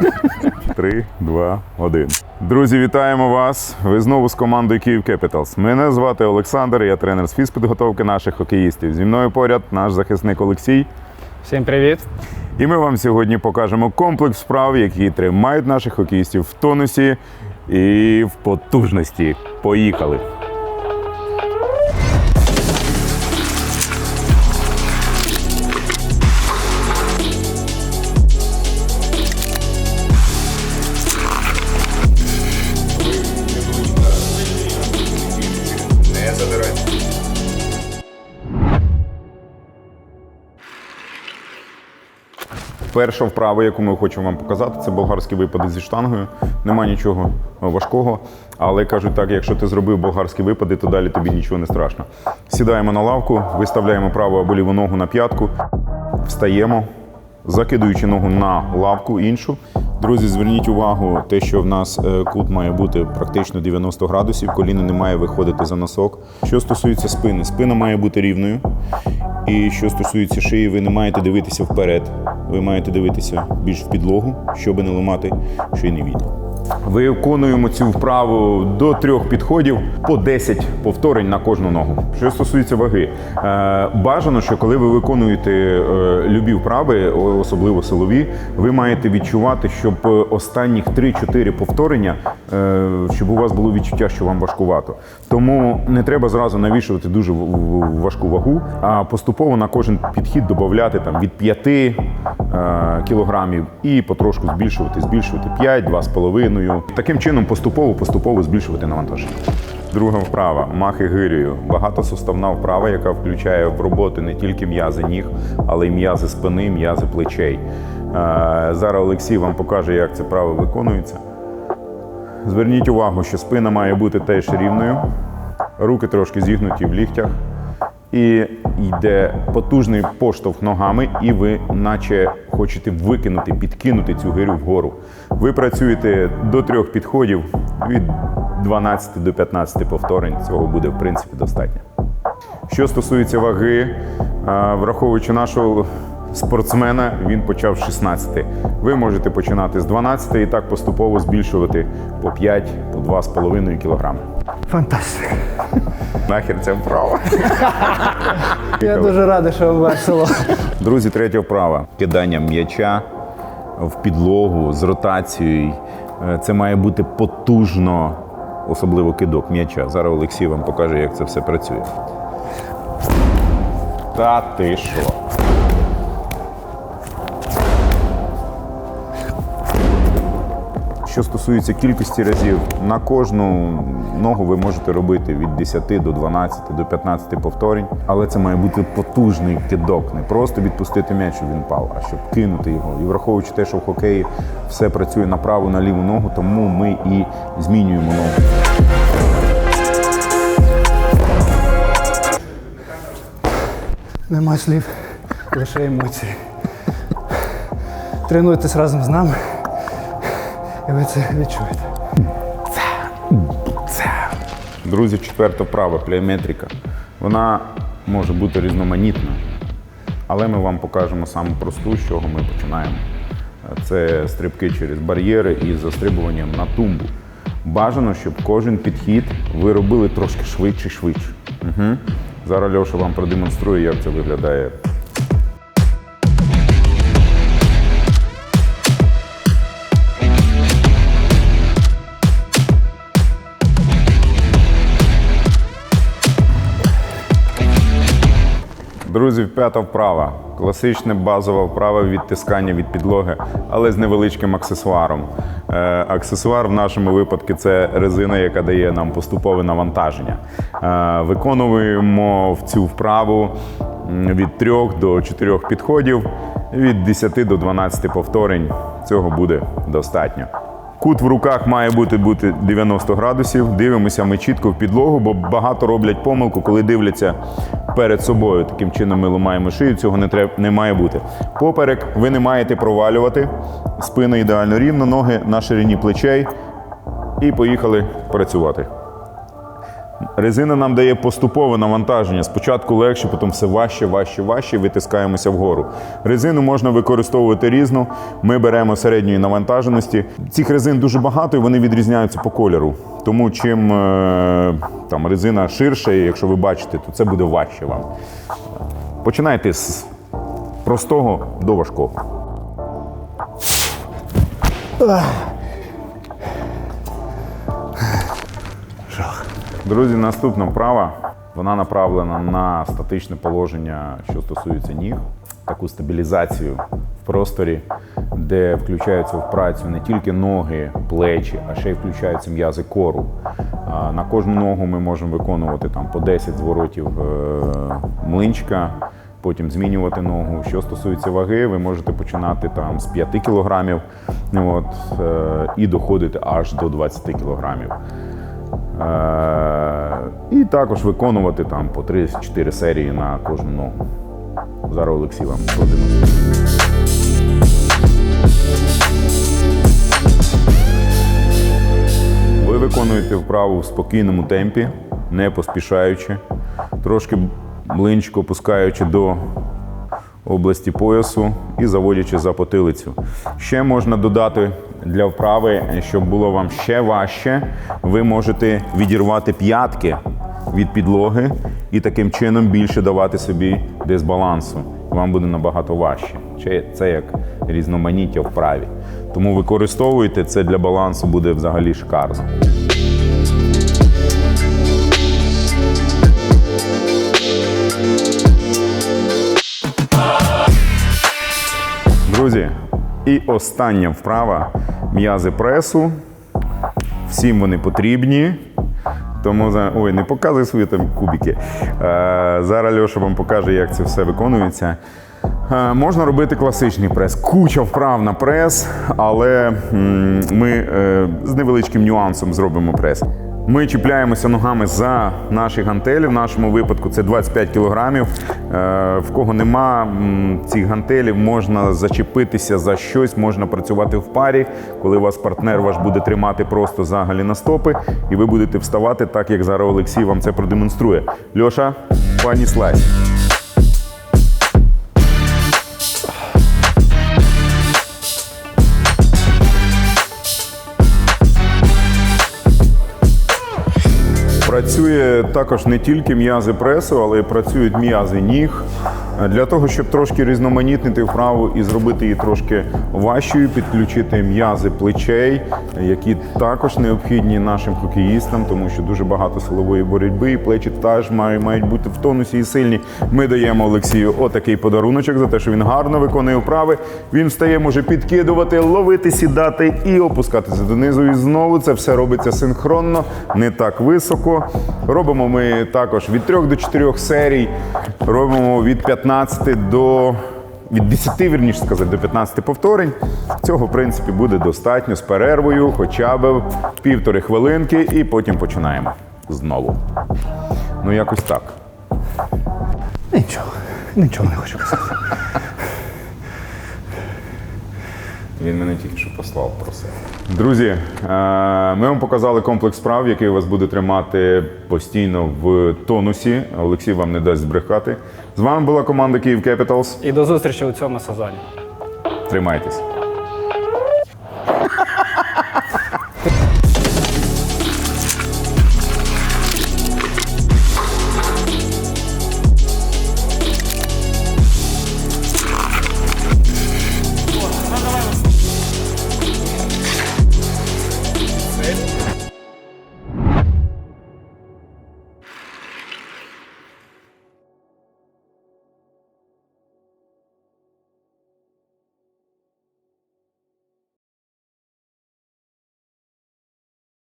Три, два, один. Друзі, вітаємо вас. Ви знову з командою Київ Capitals. Мене звати Олександр, я тренер з фізпідготовки наших хокеїстів. Зі мною поряд наш захисник Олексій. Всім привіт! І ми вам сьогодні покажемо комплекс вправ, які тримають наших хокеїстів в тонусі і в потужності. Поїхали! Перша вправа, яку ми хочемо вам показати, це болгарські випади зі штангою. Нема нічого важкого. Але кажуть так, якщо ти зробив болгарські випади, то далі тобі нічого не страшно. Сідаємо на лавку, виставляємо праву або ліву ногу на п'ятку, встаємо, закидуючи ногу на лавку іншу. Друзі, зверніть увагу, те, що в нас е, кут має бути практично 90 градусів, коліно не має виходити за носок. Що стосується спини, спина має бути рівною. І що стосується шиї, ви не маєте дивитися вперед, ви маєте дивитися більш в підлогу, щоб не ламати шийний відділ. Виконуємо цю вправу до трьох підходів по 10 повторень на кожну ногу. Що стосується ваги, е, бажано, що коли ви виконуєте е, любі вправи, особливо силові, ви маєте відчувати, щоб е, останніх 3-4 повторення, щоб у вас було відчуття, що вам важкувато. Тому не треба зразу навішувати дуже важку вагу, а поступово на кожен підхід додати там від 5 е, кілограмів і потрошку збільшувати, збільшувати 5, 2,5. Таким чином поступово поступово збільшувати навантаження. Друга вправа махи гирею. Багатосуставна вправа, яка включає в роботу не тільки м'язи ніг, але й м'язи спини, м'язи плечей. Е, Зараз Олексій вам покаже, як це право виконується. Зверніть увагу, що спина має бути теж рівною, руки трошки зігнуті в ліктях. І йде потужний поштовх ногами, і ви, наче хочете викинути, підкинути цю гирю вгору. Ви працюєте до трьох підходів від 12 до 15 повторень. Цього буде в принципі достатньо. Що стосується ваги, е, враховуючи нашого спортсмена, він почав з 16. Ви можете починати з 12 і так поступово збільшувати по 5, по 2,5 кг. Фантастика! Нахер це вправа. Я дуже радий, що вам весело. Друзі, третя вправа. Кидання м'яча в підлогу з ротацією. Е, Це має бути потужно, особливо кидок м'яча. Зараз Олексій вам покаже, як це все працює. Та ти що? Що стосується кількості разів, на кожну ногу ви можете робити від 10 до 12 до 15 повторень, але це має бути потужний кидок, не просто відпустити м'яч, щоб він пав, а щоб кинути його. І враховуючи те, що в хокеї все працює на праву, на ліву ногу, тому ми і змінюємо ногу. Нема слів, лише емоції. Тренуйтесь разом з нами, і ви це відчуєте. Друзі, четверта вправа плейметрика. Вона може бути різноманітна, але ми вам покажемо саму просту, з чого ми починаємо. Це стрибки через бар'єри із застрибуванням на тумбу. Бажано, щоб кожен підхід ви робили трошки швидше швидше. Угу. Зараз Льоша вам продемонструє, як це виглядає. Друзі, п'ята вправа. Класичне базова вправа відтискання від підлоги, але з невеличким аксесуаром. Е, аксесуар в нашому випадку це резина, яка дає нам поступове навантаження. Е, виконуємо в цю вправу від 3 до 4 підходів, від 10 до 12 повторень. Цього буде достатньо. Кут в руках має бути, бути 90 градусів. Дивимося ми чітко в підлогу, бо багато роблять помилку, коли дивляться перед собою. Таким чином ми ламаємо шию. Цього не треба не має бути. Поперек ви не маєте провалювати. Спина ідеально рівно, ноги на ширині плечей. І поїхали працювати. Резина нам дає поступове навантаження. Спочатку легше, потім все важче, важче, важче, витискаємося вгору. Резину можна використовувати різну. Ми беремо середньої навантаженості. Цих резин дуже багато і вони відрізняються по кольору. Тому чим е, там резина ширша, і якщо ви бачите, то це буде важче вам. Починайте з простого до важкого. Друзі, наступна вправа. Вона направлена на статичне положення, що стосується ніг, таку стабілізацію в просторі, де включаються в працю не тільки ноги, плечі, а ще й включаються м'язи кору. На кожну ногу ми можемо виконувати там по 10 зворотів е, млинчика, потім змінювати ногу. Що стосується ваги, ви можете починати там з 5 кілограмів от, е, і доходити аж до 20 кілограмів. І також виконувати там по 3-4 серії на кожну ногу. Зараз Олексій вам продемонструє. Ви виконуєте вправу в спокійному темпі, не поспішаючи, трошки млинчик опускаючи до області поясу і заводячи за потилицю. Ще можна додати для вправи, щоб було вам ще важче, ви можете відірвати п'ятки від підлоги і таким чином більше давати собі дисбалансу. Вам буде набагато важче. Це як різноманіття вправі. Тому використовуйте це для балансу буде взагалі шикарно. Друзі, і остання вправа м'язи пресу. Всім вони потрібні. Тому за- ой, не показуй свої там кубики. Е, зараз Льоша вам покаже, як це все виконується. Е, можна робити класичний прес. Куча вправ на прес, але ми е, з невеличким нюансом зробимо прес. Ми чіпляємося ногами за наші гантелі. В нашому випадку це 25 кілограмів. Е, В кого нема цих гантелів, можна зачепитися за щось, можна працювати в парі, коли вас партнер ваш буде тримати просто за стопи, і ви будете вставати так, як зараз Олексій вам це продемонструє. Льоша, пані слайд. Працює також не тільки м'язи пресу, але й працюють м'язи ніг. Для того, щоб трошки різноманітнити вправу і зробити її трошки важчою, підключити м'язи плечей, які також необхідні нашим хокеїстам, тому що дуже багато силової боротьби, і плечі теж мають, мають бути в тонусі і сильні. Ми даємо Олексію отакий подаруночок за те, що він гарно виконує вправи. Він встає, може підкидувати, ловити, сідати і опускатися донизу. І знову це все робиться синхронно, не так високо. Робимо ми також від 3 до 4 серій, робимо від 15 до від 10, вірніше сказати, до 15 повторень. Цього, в принципі, буде достатньо з перервою, хоча б півтори хвилинки, і потім починаємо знову. Ну, якось так. Нічого, нічого не хочу казати. Він мене тільки що послав просив. Друзі, е, ми вам показали комплекс справ, який вас буде тримати постійно в тонусі. Олексій вам не дасть збрехати. З вами була команда Київ Кепіталс. І до зустрічі у цьому сезоні. Тримайтесь.